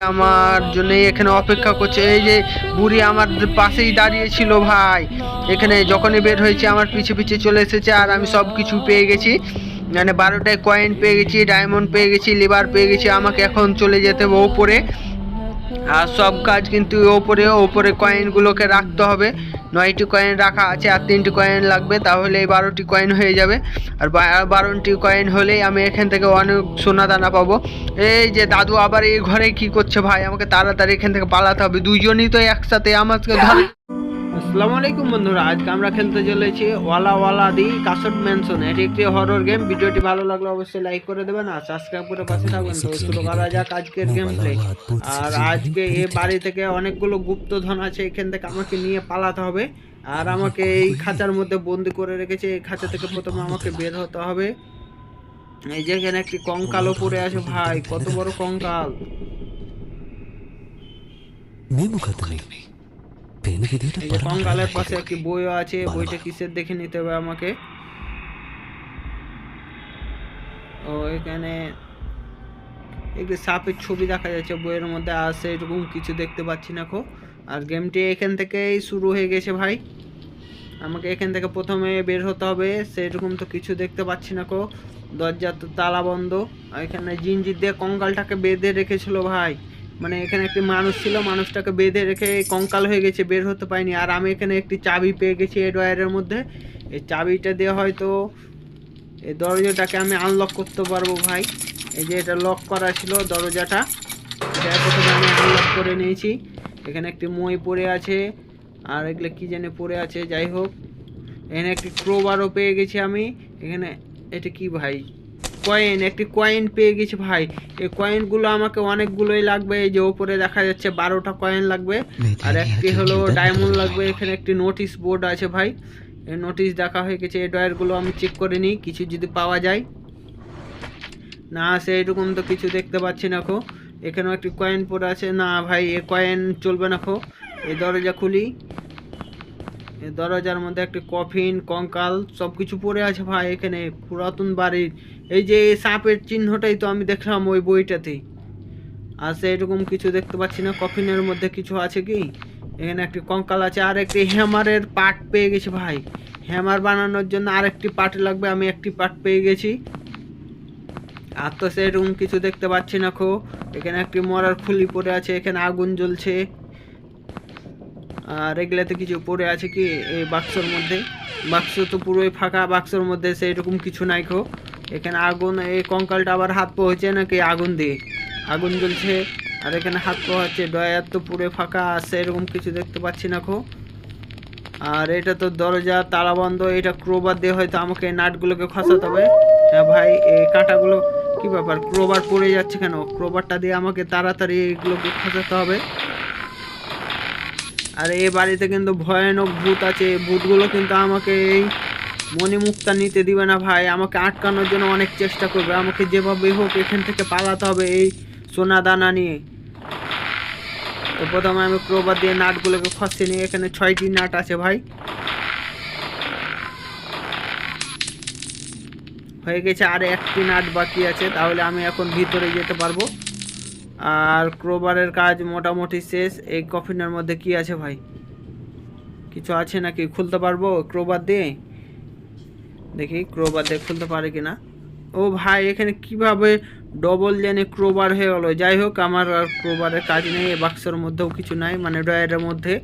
আমার জন্য এখানে অপেক্ষা করছে। এই যে বুড়ি আমার পাশেই দাঁড়িয়েছিল ভাই। এখানে যখনই বের হয়েছে, আমার পিছে পিছে চলে এসেছে আর আমি সব কিছু পেয়ে গেছি। মানে বারোটায় কয়েন পেয়ে গেছি ডায়মন্ড পেয়ে গেছি লিভার পেয়ে গেছি, আমাকে এখন চলে যেতে হবে ওপরে। আর সব কাজ কিন্তু ওপরে ওপরে কয়েনগুলোকে রাখতে হবে। নয়টি কয়েন রাখা আছে আর তিনটি কয়েন লাগবে, তাহলে এই বারোটি কয়েন হয়ে যাবে। আর বারোটি কয়েন হলেই আমি এখান থেকে অনেক সোনা দানা পাবো। এই যে দাদু আবার এই ঘরে কি করছে ভাই? আমাকে তাড়াতাড়ি এখান থেকে পালাতে হবে। দুইজনই তো একসাথে আমাকে ধরে আসসালামু আলাইকুম বন্ধুরা আজকে আমরা খেলতে চলেছি ওয়ালা ওয়ালা দি কাসট ম্যানসন। এটি একটি হরর গেম ভিডিওটি ভালো লাগলে অবশ্যই লাইক করে দেবেন আর সাবস্ক্রাইব করে পাশে থাকবেন। তো শুরু করা যাক আজকের গেম প্লে আর আজকে এ বাড়ি থেকে অনেকগুলো গুপ্তধন আছে এখান থেকে আমাকে নিয়ে পালাতে হবে। আর আমাকে এই খাঁচার মধ্যে বন্দি করে রেখেছে। এই খাঁচা থেকে প্রথমে আমাকে বের হতে হবে। এই যে এখানে একটি কঙ্কালও পড়ে আছে ভাই কত বড় কঙ্কাল। মেমু নেই কঙ্কালের পাশে একটি বইও আছে বইটা কিসের দেখে নিতে হবে আমাকে? ও এখানে একটি সাপের ছবি দেখা যাচ্ছে বইয়ের মধ্যে আছে এরকম কিছু দেখতে পাচ্ছি না খো আর গেমটি এখান থেকেই শুরু হয়ে গেছে ভাই। আমাকে এখান থেকে প্রথমে বের হতে হবে সেরকম তো কিছু দেখতে পাচ্ছি না কো দরজা তো তালা বন্ধ। আর এখানে জিনজির দিয়ে কঙ্কালটাকে বেঁধে রেখেছিল ভাই। মানে এখানে একটি মানুষ ছিল, মানুষটাকে বেঁধে রেখে কঙ্কাল হয়ে গেছে, বের হতে পারিনি। আর আমি এখানে একটি চাবি পেয়ে গেছি এই ড্রয়ারের মধ্যে। এই চাবিটা দিয়ে হয়তো এই দরজাটাকে আমি আনলক করতে পারব ভাই। এই যে এটা লক করা ছিল দরজাটা আমি আনলক করে নিয়েছি। এখানে একটি মই পড়ে আছে, আর এগুলো কি জানে পড়ে আছে, যাই হোক। এখানে একটি ক্রোবারও পেয়ে গেছি আমি। এখানে, এটা কি ভাই? কয়েন একটি কয়েন পেয়ে গেছি ভাই। এই কয়েনগুলো আমাকে অনেকগুলোই লাগবে এই যে ওপরে দেখা যাচ্ছে বারোটা কয়েন লাগবে। আর একটি হলো ডায়মন্ড লাগবে এখানে একটি নোটিশ বোর্ড আছে ভাই। এই নোটিশ দেখা হয়ে গেছে এই ডয়ারগুলো আমি চেক করে নিই কিছু যদি পাওয়া যায়। না সে এরকম তো কিছু দেখতে পাচ্ছি না খো। এখানেও একটি কয়েন পড়ে আছে। না ভাই এ কয়েন চলবে না খো। এই দরজা খুলি। এই দরজার মধ্যে একটি কফিন কঙ্কাল সব কিছু পড়ে আছে ভাই এখানে পুরাতন বাড়ির। এই যে সাপের চিহ্নটাই তো আমি দেখলাম ওই বইটাতে আর সে এরকম কিছু দেখতে পাচ্ছি না, কফিনের মধ্যে কিছু আছে কি? এখানে একটি কঙ্কাল আছে, আর একটি হ্যামারের পার্ট পেয়ে গেছি ভাই। হ্যামার বানানোর জন্য আরেকটি পার্ট লাগবে, আমি একটি পার্ট পেয়ে গেছি। আর তো সেরকম কিছু দেখতে পাচ্ছি না খো। এখানে একটি মরার খুলি পড়ে আছে, এখানে আগুন জ্বলছে। আর এগুলাতে কিছু পড়ে আছে কি? এই বাক্সর মধ্যে। বাক্স তো পুরোই ফাঁকা, বাক্সর মধ্যে সেইরকম কিছু নাই খো। এখানে আগুন, এই কঙ্কালটা আবার হাত পোহচ্ছে নাকি আগুন দিয়ে? আগুন জ্বলছে, আর এখানে হাত পোহাচ্ছে ডয়ার তো পুরো ফাঁকা আর এরকম কিছু দেখতে পাচ্ছি না খো আর এটা তো দরজা, তালা বন্ধ, এটা ক্রোবার দিয়ে হয়তো আমাকে নাটগুলোকে খসাতে হবে। হ্যাঁ ভাই, এই কাঁটাগুলো কি ব্যাপার? ক্রোবার পড়ে যাচ্ছে কেন? ক্রোবারটা দিয়ে আমাকে তাড়াতাড়ি এগুলোকে খসাতে হবে। আর এই বাড়িতে কিন্তু ভয়ানক ভূত আছে ভূতগুলো কিন্তু আমাকে এই মণিমুক্তা নিতে দিবে না ভাই, আমাকে আটকানোর জন্য অনেক চেষ্টা করবে। আমাকে যেভাবে হোক এখান থেকে পালাতে হবে এই সোনা দানা নিয়ে। তো প্রথমে আমি ক্রোবার দিয়ে নাটগুলোকে খসে নিয়ে, এখানে ছয়টি নাট আছে ভাই। হয়ে গেছে আর একটি নাট বাকি আছে, তাহলে আমি এখন ভিতরে যেতে পারব। আর ক্রোবারের কাজ মোটামুটি শেষ, এই কফিনের মধ্যে কি আছে ভাই? কিছু আছে নাকি খুলতে পারব ক্রোবার দিয়ে? দেখি ক্রোবার দিয়ে খুলতে পারে কিনা। ও ভাই, এখানে কীভাবে ডবল জেনে ক্রোবার হয়ে গেলো। যাই হোক, আমার আর ক্রোবারের কাজ নেই এই বাক্সের মধ্যেও কিছু নাই মানে ডয়ারের মধ্যে।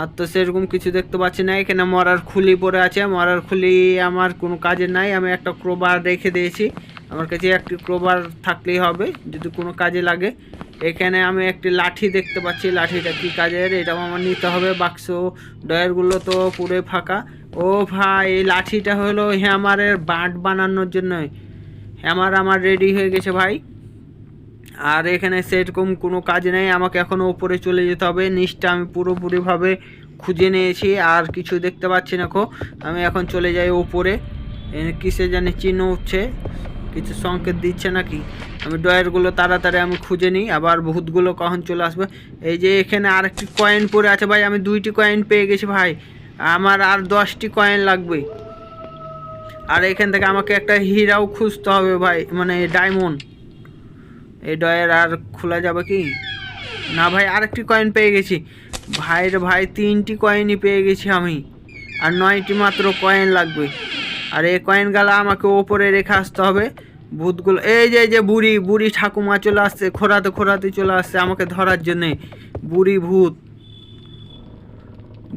আর তো সেরকম কিছু দেখতে পাচ্ছি না, এখানে মরার খুলি পড়ে আছে। মরার খুলি আমার কোনো কাজে নাই, আমি একটা ক্রোবার রেখে দিয়েছি। আমার কাছে একটি ক্রোবার থাকলেই হবে, যদি কোনো কাজে লাগে। এখানে আমি একটি লাঠি দেখতে পাচ্ছি, লাঠিটা কি কাজের? এটাও আমার নিতে হবে, বাক্স ডয়ারগুলো তো পুরোই ফাঁকা। ও ভাই, এই লাঠিটা হলো হ্যামারের বাঁট বানানোর জন্য হ্যামার আমার রেডি হয়ে গেছে ভাই। আর এখানে সেরকম কোনো কাজ নেই, আমাকে এখনও উপরে চলে যেতে হবে। নিচটা আমি পুরোপুরিভাবে খুঁজে নিয়েছি, আর কিছু দেখতে পাচ্ছি না কো। আমি এখন চলে যাই ওপরে কিসে জানি চিহ্ন উঠছে, কিছু সংকেত দিচ্ছে নাকি? আমি ডয়ারগুলো তাড়াতাড়ি আমি খুঁজে নিই, আবার ভূতগুলো কখন চলে আসবে? এই যে এখানে আরেকটি কয়েন পড়ে আছে ভাই, আমি দুইটি কয়েন পেয়ে গেছি ভাই। আমার আর দশটি কয়েন লাগবে। আর এখান থেকে আমাকে একটা হীরাও খুঁজতে হবে ভাই মানে ডায়মন্ড এই ডয়ের আর খোলা যাবে কি? না ভাই, আরেকটি কয়েন পেয়ে গেছি। ভাইয়ের ভাই, তিনটি কয়েনই পেয়ে গেছি আমি। আর নয়টি মাত্র কয়েন লাগবে। আর এই কয়েনগুলো আমাকে ওপরে রেখে আসতে হবে। ভূতগুলো, এই যে এই যে বুড়ি বুড়ি ঠাকুমা চলে আসছে খোরাতে খোরাতে চলে আসছে আমাকে ধরার জন্যে। বুড়ি ভূত।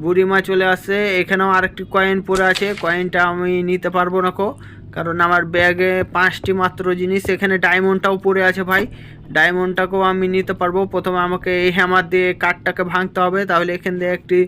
বুড়িমা চলে আসছে এখানেও আরেকটি কয়েন পড়ে আছে। কয়েনটা আমি নিতে পারব না কো। কারণ আমার ব্যাগে পাঁচটি মাত্র জিনিস। এখানে ডায়মন্ডটাও পড়ে আছে ভাই। ডায়মন্ডটাকেও আমি নিতে পারব। প্রথমে আমাকে এই হ্যামার দিয়ে কাঠটাকে ভাঙতে হবে। তাহলে এখান দিয়ে একটি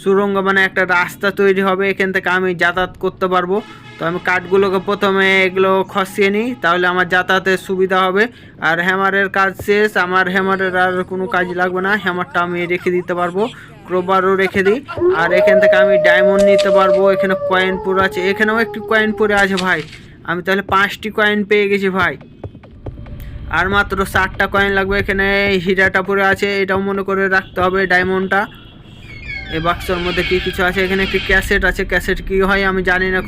সুরঙ্গ মানে একটা রাস্তা তৈরি হবে। এখান থেকে আমি যাতায়াত করতে পারব। তো আমি কাঠগুলোকে প্রথমে এগুলো খসিয়ে নিই। তাহলে আমার যাতায়াতের সুবিধা হবে। আর হ্যামারের কাজ শেষ। আমার হ্যামারের আর কোনো কাজ লাগবে না। হ্যামারটা আমি রেখে দিতে পারব। ক্রোবারও রেখে দিই। আর এখান থেকে আমি ডায়মন্ড নিতে পারব। এখানে কয়েন পড়ে আছে। এখানেও একটি কয়েন পরে আছে ভাই। আমি তাহলে পাঁচটি কয়েন পেয়ে গেছি ভাই। আর মাত্র ষাটটা কয়েন লাগবে এখানে। হিরাটা পড়ে আছে। এটাও মনে করে রাখতে হবে ডায়মন্ডটা এই বাক্সর মধ্যে কি কিছু আছে? এখানে একটি ক্যাসেট আছে। ক্যাসেট কি হয় আমি জানি না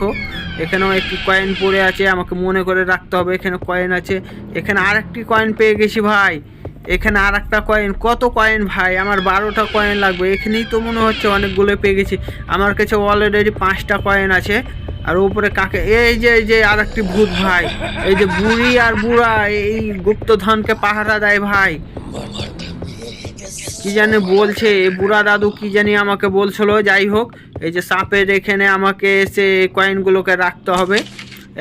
এখানেও একটি কয়েন পড়ে আছে। আমাকে মনে করে রাখতে হবে এখানে কয়েন আছে। এখানে আরেকটি কয়েন পেয়ে গেছি ভাই। এখানে আর একটা কয়েন কত কয়েন ভাই? আমার বারোটা কয়েন লাগবে। এখানেই তো মনে হচ্ছে অনেকগুলো পেয়ে গেছি। আমার কাছে অলরেডি পাঁচটা কয়েন আছে। আর উপরে কাকে? এই যে এই যে আর একটি ভূত ভাই। এই যে বুড়ি আর বুড়া, এই গুপ্তধনকে পাহারা দেয় ভাই। কি জানি বলছে বুড়া দাদু কি জানি আমাকে বলছিল। যাই হোক, এই যে সাপের এখানে আমাকে এসে কয়েনগুলোকে রাখতে হবে।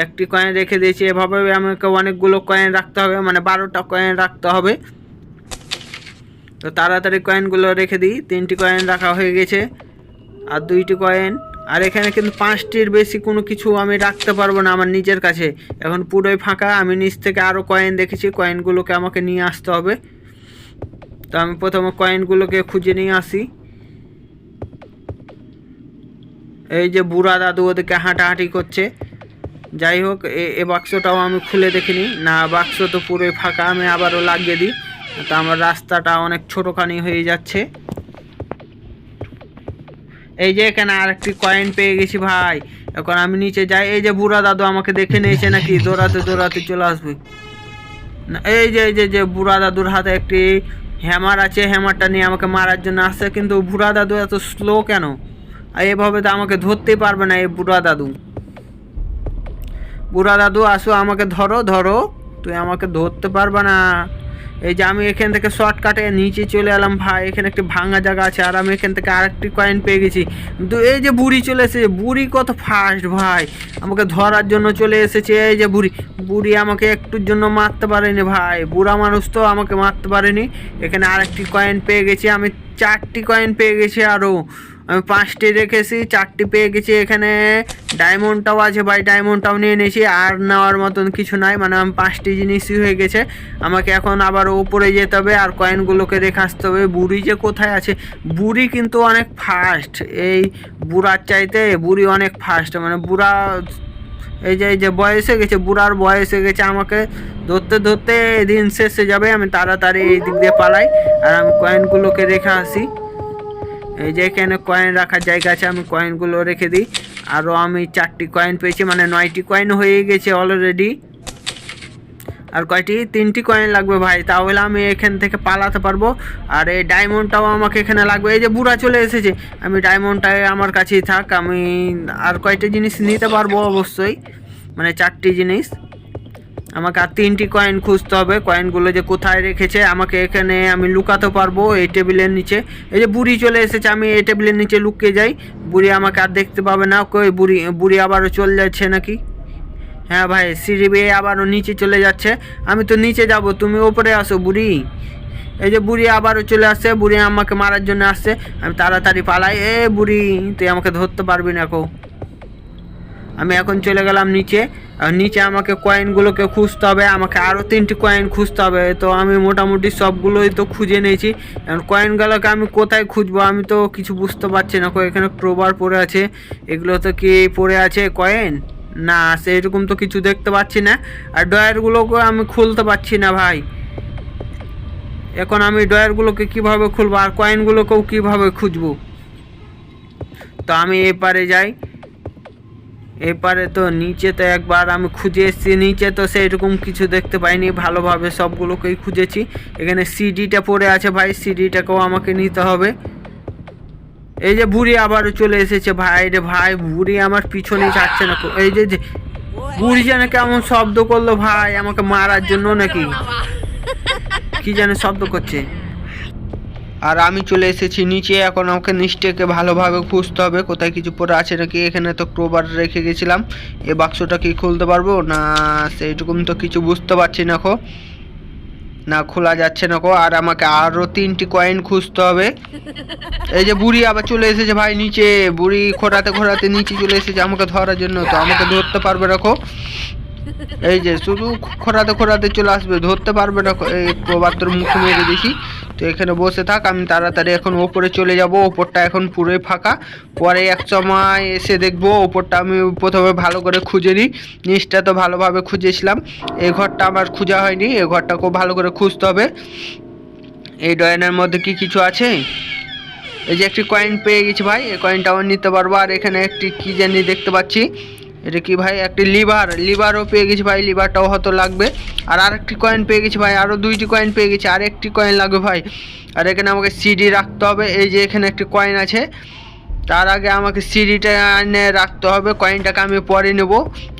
একটি কয়েন রেখে দিয়েছি। এভাবে আমাকে অনেকগুলো কয়েন রাখতে হবে। মানে বারোটা কয়েন রাখতে হবে। তো তাড়াতাড়ি কয়েনগুলো রেখে দিই। তিনটি কয়েন রাখা হয়ে গেছে। আর দুইটি কয়েন আর এখানে কিন্তু পাঁচটির বেশি কোনো কিছু আমি রাখতে পারব না আমার নিজের কাছে। এখন পুরোই ফাঁকা। আমি নিচ থেকে আরও কয়েন দেখেছি। কয়েনগুলোকে আমাকে নিয়ে আসতে হবে। তো আমি প্রথমে কয়েনগুলোকে খুঁজে নিয়ে আসি। এই যে বুড়া দাদু ওদেরকে হাঁটাহাঁটি করছে। যাই হোক, এ- বাক্সটাও আমি খুলে দেখিনি। না বাক্স তো পুরোই ফাঁকা। আমি আবারও লাগিয়ে দিই। তো আমার রাস্তাটা অনেক ছোটোখানি হয়ে যাচ্ছে। এই যে এখানে আরেকটি কয়েন পেয়ে গেছি ভাই। এখন আমি নিচে যাই। এই যে বুড়া দাদু আমাকে দেখে নিয়েছে নাকি? দৌড়াতে দৌড়াতে চলে আসবে। না, এই যে এই যে যে বুড়া দাদুর হাতে একটি হ্যামার আছে। হ্যামারটা নিয়ে আমাকে মারার জন্য আসছে। কিন্তু বুড়া দাদু এত স্লো কেন? আর এভাবে তো আমাকে ধরতেই পারবে না এই বুড়া দাদু। বুড়া দাদু, আসো আমাকে ধরো ধরো। তুই আমাকে ধরতে পারবে না। এই যে আমি এখান থেকে শর্টকাটে নিচে চলে এলাম ভাই, এখানে একটি ভাঙা জায়গা আছে, আর আমি এখান থেকে আরেকটি কয়েন পেয়ে গেছি। কিন্তু এই যে বুড়ি চলে এসেছে, বুড়ি কত ফাস্ট ভাই। আমাকে ধরার জন্য চলে এসেছে, এই যে বুড়ি। বুড়ি আমাকে একটুর জন্য মারতে পারেনি ভাই, বুড়া মানুষ তো আমাকে মারতে পারেনি। এখানে আরেকটি কয়েন পেয়ে গেছি, আমি চারটি কয়েন পেয়ে গেছি আরও আমি পাঁচটি রেখেছি চারটি পেয়ে গেছি এখানে। ডায়মন্ডটাও আছে ভাই ডায়মন্ডটাও নিয়ে নিয়েছি, আর নেওয়ার মতন কিছু নাই মানে আমি পাঁচটি জিনিসই হয়ে গেছে। আমাকে এখন আবার ওপরে যেতে হবে, আর কয়েনগুলোকে রেখে আসতে হবে। বুড়ি যে কোথায় আছে? বুড়ি কিন্তু অনেক ফাস্ট এই বুড়ার চাইতে বুড়ি অনেক ফাস্ট মানে বুড়া এই যে এই যে বয়স গেছে, বুড়ার বয়স গেছে, আমাকে ধরতে ধরতে দিন শেষে যাবে, আমি তাড়াতাড়ি এই দিক দিয়ে পালাই, আর আমি কয়েনগুলোকে রেখে আসি। এই যে এখানে কয়েন রাখার জায়গা আছে, আমি কয়েনগুলো রেখে দিই। আরও আমি চারটি কয়েন পেয়েছি মানে নয়টি কয়েন হয়ে গেছে অলরেডি আর কয়টি? তিনটি কয়েন লাগবে ভাই, তাহলে আমি এখান থেকে পালাতে পারব। আর এই ডায়মন্ডটাও আমাকে এখানে লাগবে। এই যে বুড়া চলে এসেছে, আমি ডায়মন্ডটা আমার কাছেই থাক, আমি আর কয়টি জিনিস নিতে পারব অবশ্যই মানে চারটি জিনিস। আমাকে আর তিনটি কয়েন খুঁজতে হবে। কয়েনগুলো যে কোথায় রেখেছে, আমাকে এখানে আমি লুকাতে পারব এই টেবিলের নিচে। এই যে বুড়ি চলে এসেছে, আমি এই টেবিলের নিচে লুকিয়ে যাই। বুড়ি আমাকে আর দেখতে পাবে না। কই বুড়ি বুড়ি আবারও চলে যাচ্ছে নাকি? হ্যাঁ ভাই, সিঁড়ি বেয়ে আবারও নিচে চলে যাচ্ছে। আমি তো নিচে যাব, তুমি ওপরে আসো বুড়ি। এই যে বুড়ি আবারও চলে আসছে, বুড়ি আমাকে মারার জন্য আসছে। আমি তাড়াতাড়ি পালাই। এ বুড়ি, তুই আমাকে ধরতে পারবি না কো। আমি এখন চলে গেলাম নিচে। নিচে আমাকে কয়েনগুলোকে খুঁজতে হবে, আমাকে আরও তিনটি কয়েন খুঁজতে হবে। তো আমি মোটামুটি সবগুলোই তো খুঁজে নিয়েছি। এখন কয়েনগুলোকে আমি কোথায় খুঁজবো আমি তো কিছু বুঝতে পারছি না। এখানে ক্রোবার পড়ে আছে। এগুলো তো কি পড়ে আছে কয়েন না, সেরকম তো কিছু দেখতে পাচ্ছি না। আর ডয়ারগুলোকে আমি খুলতে পারছি না ভাই। এখন আমি ডয়ারগুলোকে কীভাবে খুলবো? আর কয়েনগুলোকেও কীভাবে খুঁজবো? তো আমি এপারে যাই। এপারে তো নিচে তো একবার আমি খুঁজে এসেছি নিচে তো সেইরকম কিছু দেখতে পাইনি ভালোভাবে সবগুলোকেই খুঁজেছি। এখানে সিডিটা পড়ে আছে ভাই সিডিটাকেও আমাকে নিতে হবে। এই যে বুড়ি আবারও চলে এসেছে ভাই রে ভাই বুড়ি আমার পিছনে যাচ্ছে না এই যে যে বুড়ি যেন কেমন শব্দ করল ভাই আমাকে মারার জন্য নাকি? কি যেন শব্দ করছে? আর আমি চলে এসেছি নিচে, এখন আমাকে নিচটাকে ভালোভাবে খুঁজতে হবে। কোথায় কিছু পরে আছে নাকি? এখানে তো ক্রোবার রেখে গেছিলাম। এ বাক্সটা কি খুলতে পারব? না, সেইরকম তো কিছু বুঝতে পারছি না খো না, খোলা যাচ্ছে না কো। আর আমাকে আরও তিনটি কয়েন খুঁজতে হবে। এই যে বুড়ি আবার চলে এসেছে ভাই নিচে। বুড়ি খোঁড়াতে খোঁড়াতে নিচে চলে এসেছে আমাকে ধরার জন্য। তো আমাকে ধরতে পারবে রাখো এই যে শুধু খোঁড়াতে খোঁড়াতে চলে আসবে। ধরতে পারবে না এই প্রবাদ তোর মুখে মেরে দিছি। তো এখানে বসে থাক, আমি তাড়াতাড়ি এখন ওপরে চলে যাব, ওপরটা এখন পুরোই ফাঁকা। পরে এক সময় এসে দেখব, ওপরটা আমি প্রথমে ভালো করে খুঁজে নিই। নিচটা তো ভালোভাবে খুঁজেছিলাম এই ঘরটা আমার খোঁজা হয়নি এই ঘরটা খুব ভালো করে খুঁজতে হবে। এই ডয়ানের মধ্যে কি কিছু আছে? এই যে একটি কয়েন পেয়ে গেছি ভাই, এই কয়েনটাও নিতে পারব। আর এখানে একটি কি জানি দেখতে পাচ্ছি এটা কি ভাই? একটি লিভার। লিভারও পেয়ে গেছি ভাই, লিভারটাও হয়তো লাগবে। আর আরেকটি কয়েন পেয়ে গেছি ভাই আরও দুইটি কয়েন পেয়ে গেছি আর একটি কয়েন লাগবে ভাই। আর এখানে আমাকে সিডি রাখতে হবে, এই যে এখানে একটি কয়েন আছে। তার আগে আমাকে সিডিটা এনে রাখতে হবে কয়েনটাকে আমি পরে নেব।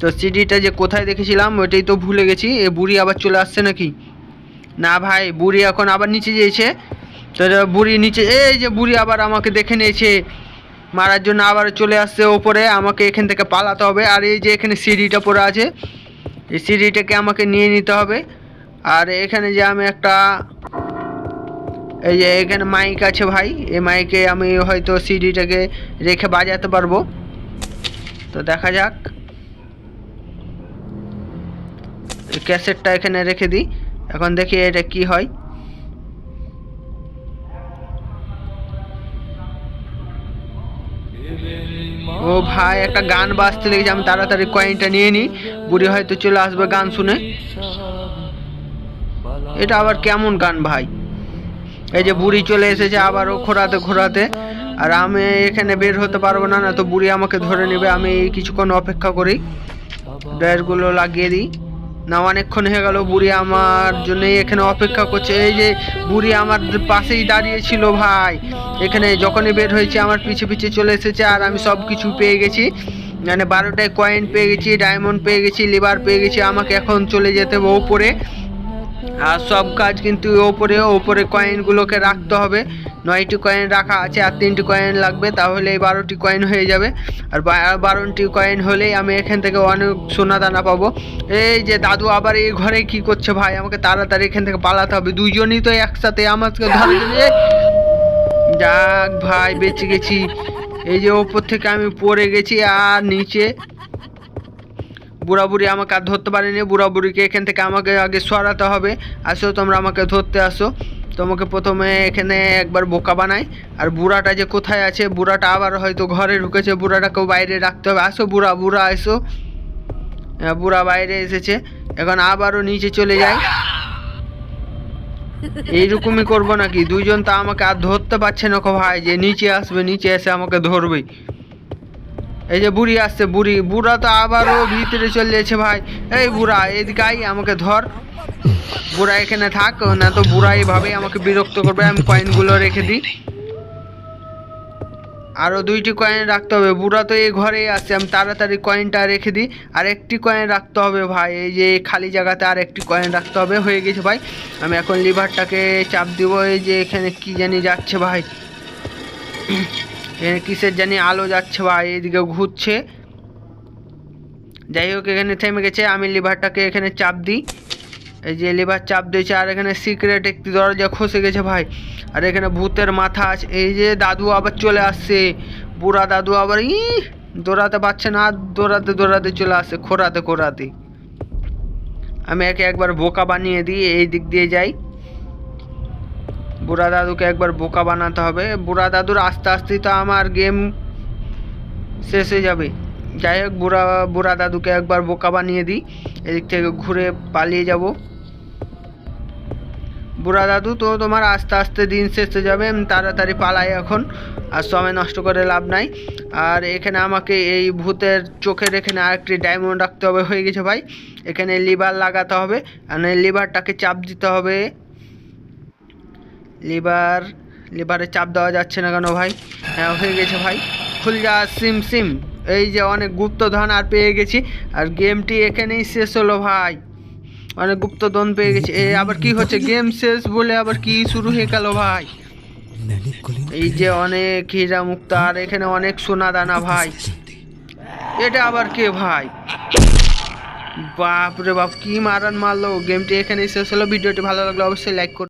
তো সিডিটা যে কোথায় দেখেছিলাম, ওইটাই তো ভুলে গেছি, এ বুড়ি আবার চলে আসছে নাকি? না ভাই, বুড়ি এখন আবার নিচে যেয়েছে তো বুড়ি নিচে, এই যে বুড়ি আবার আমাকে দেখে নিয়েছে। মারার জন্য আবার চলে আসছে ওপরে, আমাকে এখান থেকে পালাতে হবে। আর এই যে এখানে সিঁড়িটা পড়ে আছে, এই সিঁড়িটাকে আমাকে নিয়ে নিতে হবে। আর এখানে যে আমি একটা, এই যে এখানে মাইক আছে ভাই, এই মাইকে আমি হয়তো সিডিটাকে রেখে বাজাতে পারব। তো দেখা যাক। ক্যাসেটটা এখানে রেখে দিই। এখন দেখি এটা কি হয়। ও ভাই, একটা গান বাজতে লেগেছে আমি তাড়াতাড়ি কয়েনটা নিয়ে নিই। বুড়ি হয়তো চলে আসবে গান শুনে। এটা আবার কেমন গান ভাই? এই যে বুড়ি চলে এসেছে আবারও ঘোরাতে ঘোরাতে আর আমি এখানে বের হতে পারব না না তো বুড়ি আমাকে ধরে নেবে, আমি কিছুক্ষণ অপেক্ষা করি। ড্রেসগুলো লাগিয়ে দিই। না অনেকক্ষণ হয়ে গেল, বুড়ি আমার জন্য এখানে অপেক্ষা করছে। এই যে বুড়ি আমার পাশেই দাঁড়িয়ে ছিল ভাই। এখানে যখনই বের হয়েছে, আমার পিছে পিছে চলে এসেছে আর আমি সব কিছু পেয়ে গেছি। মানে বারোটায় কয়েন পেয়ে গেছি ডায়মন্ড পেয়ে গেছি লিভার পেয়ে গেছি, আমাকে এখন চলে যেতে হবে ওপরে। আর সব কাজ কিন্তু ওপরে ওপরে কয়েনগুলোকে রাখতে হবে। নয়টি কয়েন রাখা আছে আর তিনটি কয়েন লাগবে, তাহলে এই বারোটি কয়েন হয়ে যাবে। আর বারোটি কয়েন হলেই আমি এখান থেকে অনেক সোনা দানা পাবো। এই যে দাদু আবার এই ঘরে কি করছে ভাই? আমাকে তাড়াতাড়ি এখান থেকে পালাতে হবে। দুইজনই তো একসাথে আমাকে ধরে যাক ভাই, বেঁচে গেছি। এই যে ওপর থেকে আমি পড়ে গেছি আর নিচে। বুড়া বুড়ি আমাকে আর ধরতে পারেনি। বুড়া বুড়িকে এখান থেকে আমাকে আগে সরাতে হবে। আসো, তোমরা আমাকে ধরতে আসো। তোমাকে প্রথমে এখানে একবার বোকা বানাই আর বুড়াটা যে কোথায় আছে বুড়াটা আবার হয়তো ঘরে ঢুকেছে বুড়াটাকেও বাইরে রাখতে হবে। আসো বুড়া বুড়া এসো। হ্যাঁ, বুড়া বাইরে এসেছে। এখন আবারও নিচে চলে যায়। এইরকমই করব নাকি? দুইজন তো আমাকে আর ধরতে পারছে না ভাই। যে নিচে আসবে নিচে এসে আমাকে ধরবে এই যে বুড়ি আসছে বুড়ি। বুড়া তো আবারও ভিতরে চলে যাচ্ছে ভাই। এই বুড়া এদিকে আমাকে ধর। বুড়া এখানে থাক, না তো বুড়া এইভাবে আমাকে বিরক্ত করবে, আমি কয়েনগুলো রেখে দিই। আরও দুইটি কয়েন রাখতে হবে। বুড়া তো এই ঘরেই আসছে আমি তাড়াতাড়ি কয়েনটা রেখে দিই। আর একটি কয়েন রাখতে হবে ভাই, এই যে খালি জায়গাতে আর একটি কয়েন রাখতে হবে, হয়ে গেছে ভাই। আমি এখন লিভারটাকে চাপ দিব, এই যে এখানে কি জানি যাচ্ছে ভাই। এখানে কিসের জানি আলো যাচ্ছে ভাই এদিকে ঘুরছে। যাই হোক, এখানে থেমে গেছে, আমি লিভারটাকে এখানে চাপ দিই। এই যে লিভার চাপ দিয়েছে, আর এখানে সিক্রেট একটি দরজা খসে গেছে ভাই। আর এখানে ভূতের মাথা আছে। এই যে দাদু আবার চলে আসছে। বুড়া দাদু আবার ই দৌড়াতে পারছে না দৌড়াতে দৌড়াতে চলে আসছে খোরাতে খোরাতে আমি একে একবার বোকা বানিয়ে দিই এই দিক দিয়ে যাই। বুড়া দাদুকে একবার বোকা বানাতে হবে। বুড়া দাদুর আস্তে আস্তে তো আমার গেম শেষ হয়ে যাবে। যাই হোক, বুড়া বুড়া দাদুকে একবার বোকা বানিয়ে দিই। এদিক থেকে ঘুরে পালিয়ে যাব। বুড়া দাদু, তো তোমার আস্তে আস্তে দিন শেষ হয়ে যাবে তাড়াতাড়ি পালাই এখন, আর সময় নষ্ট করে লাভ নাই। আর এখানে আমাকে এই ভূতের চোখের এখানে আরেকটি ডায়মন্ড রাখতে হবে, হয়ে গেছে ভাই। এখানে লিভার লাগাতে হবে, আর লিভারটাকে চাপ দিতে হবে। লিভার লিভারে চাপ দেওয়া যাচ্ছে না কেন ভাই? হ্যাঁ হয়ে গেছে ভাই। খুল যা, সিম সিম। এই যে অনেক গুপ্তধন আর পেয়ে গেছি, আর গেমটি এখানেই শেষ হলো ভাই। মানে গুপ্তধন পেয়ে গেছে। এ, আবার কি হচ্ছে? গেম শেষ বলে আবার কি শুরু হয়ে গেল ভাই? এই যে অনেক হীরা মুক্ত, আর এখানে অনেক সোনা দানা ভাই। এটা আবার কে ভাই? বাপ রে বাপ, কি মারান মারলো? গেমটি এখানে শেষ হলো। ভিডিওটি ভালো লাগলে অবশ্যই লাইক করুন